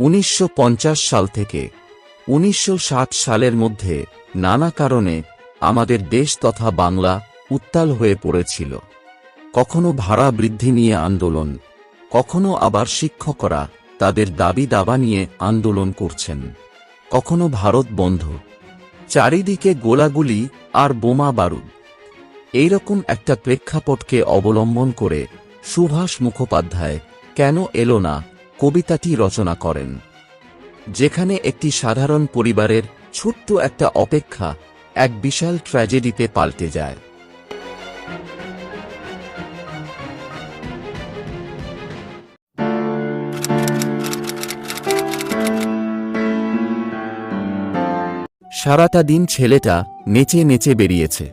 উনিশশো পঞ্চাশ সাল থেকে উনিশশো ষাট সালের মধ্যে নানা কারণে আমাদের দেশ তথা বাংলা উত্তাল হয়ে পড়েছিল। কখনো ভাড়া বৃদ্ধি নিয়ে আন্দোলন, কখনো আবার শিক্ষকরা তাদের দাবি দাবা নিয়ে আন্দোলন করছেন। কখনো ভারত বন্ধ, চারিদিকে গোলাগুলি আর বোমা বারুদ। এইরকম একটা প্রেক্ষাপটকে অবলম্বন করে সুভাষ মুখোপাধ্যায় কেন এলো না কবিতাটি রচনা করেন। যেখানে একটি সাধারণ পরিবারের ছোট্ট একটা অপেক্ষা এক বিশাল ট্র্যাজেডিতে পাল্টে যায়। সারাটা দিন ছেলেটা নেচে নেচে বেরিয়েছে।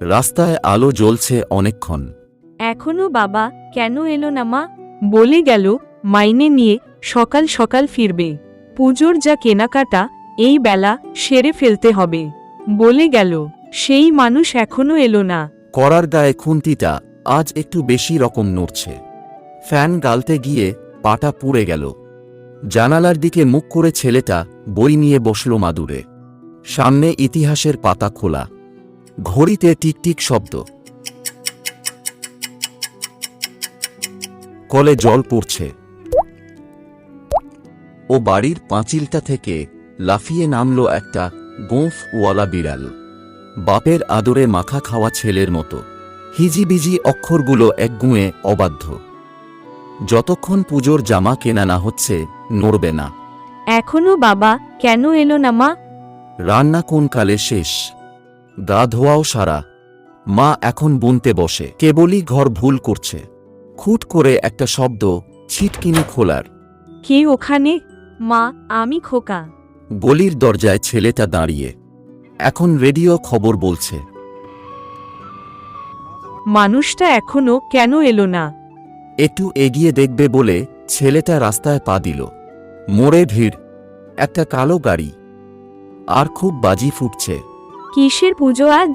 রাস্তায় আলো জ্বলছে অনেকক্ষণ। এখনও বাবা কেন এলো না মা? বলে গেল মাইনে নিয়ে সকাল সকাল ফিরবে। পুজোর যা কেনাকাটা, এই বেলা সেরে ফেলতে হবে। বলে গেল, সেই মানুষ এখনও এলো না। করার গায়ে খুন্তিটা আজ একটু বেশি রকম নড়ছে। ফ্যান গালতে গিয়ে পাটা পুড়ে গেল। জানালার দিকে মুখ করে ছেলেটা বই নিয়ে বসল মাদুরে। সামনে ইতিহাসের পাতা খোলা। ঘড়িতে টিকটিক শব্দ। কলে জল পড়ছে। ও বাড়ির পাঁচিলটা থেকে লাফিয়ে নামল একটা গোঁফওয়ালা বিড়াল। বাপের আদরে মাখা খাওয়া ছেলের মতো। হিজিবিজি অক্ষরগুলো একগুঁয়ে অবাধ্য। যতক্ষণ পুজোর জামা কেনা না হচ্ছে নড়বে না। এখনও বাবা কেন এলো না মা? রান্না কোন কালে শেষ? দা ধোয়াও সারা। মা এখন বুনতে বসে। কেবলই ঘর ভুল করছে। খুট করে একটা শব্দ ছিটকিনি খোলার। কে ওখানে? মা আমি খোকা। গলির দরজায় ছেলেটা দাঁড়িয়ে এখন রেডিও খবর বলছে। মানুষটা এখনও কেন এলো না? একটু এগিয়ে দেখবে বলে ছেলেটা রাস্তায় পা দিল। মোড়ে ভিড় একটা কালো গাড়ি আর খুব বাজি ফুটছে। কিসের পুজো আজ?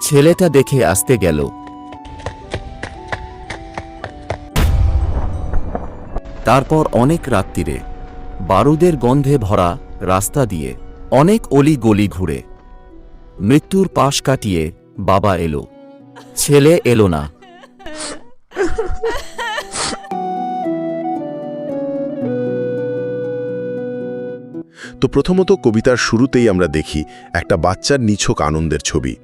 ছেলেটা দেখে আসতে গেল। তারপর অনেক রাত্রিরে বারুদের গন্ধে ভরা রাস্তা দিয়ে অনেক অলি গলি ঘুরে। মৃত্যুর পাশ কাটিয়ে বাবা এলো। ছেলে এলো না। তো প্রথমত কবিতার শুরুতেই আমরা দেখি একটা বাচ্চার নিছক আনন্দের ছবি।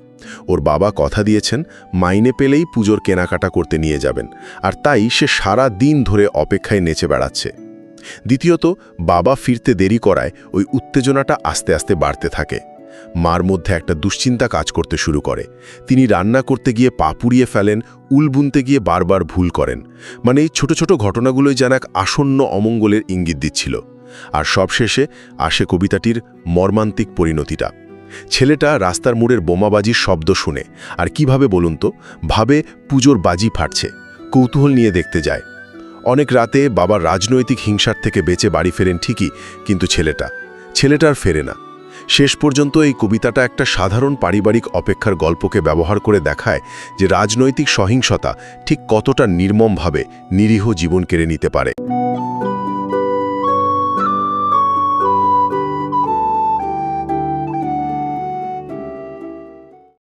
ওর বাবা কথা দিয়েছেন, মাইনে পেলেই পুজোর কেনাকাটা করতে নিয়ে যাবেন। আর তাই সে সারা দিন ধরে অপেক্ষায় নেচে বেড়াচ্ছে। দ্বিতীয়ত, বাবা ফিরতে দেরি করায় ওই উত্তেজনাটা আস্তে আস্তে বাড়তে থাকে। মার মধ্যে একটা দুশ্চিন্তা কাজ করতে শুরু করে। তিনি রান্না করতে গিয়ে পা পুড়িয়ে ফেলেন, উল বুনতে গিয়ে বারবার ভুল করেন। মানে এই ছোট ছোট ঘটনাগুলোই যেন এক আসন্ন অমঙ্গলের ইঙ্গিত দিচ্ছিল। আর সবশেষে আসে কবিতাটির মর্মান্তিক পরিণতিটা। ছেলেটা রাস্তার মোড়ের বোমাবাজির শব্দ শুনে, আর কীভাবে বলুন তো? ভাবে পুজোর বাজি ফাটছে। কৌতূহল নিয়ে দেখতে যায়। অনেক রাতে বাবার রাজনৈতিক হিংসার থেকে বেঁচে বাড়ি ফেরেন ঠিকই, কিন্তু ছেলেটা ছেলেটার ফেরে না। শেষ পর্যন্ত এই কবিতাটা একটা সাধারণ পারিবারিক অপেক্ষার গল্পকে ব্যবহার করে দেখায় যে রাজনৈতিক সহিংসতা ঠিক কতটা নির্মমভাবে নিরীহ জীবন কেড়ে নিতে পারে।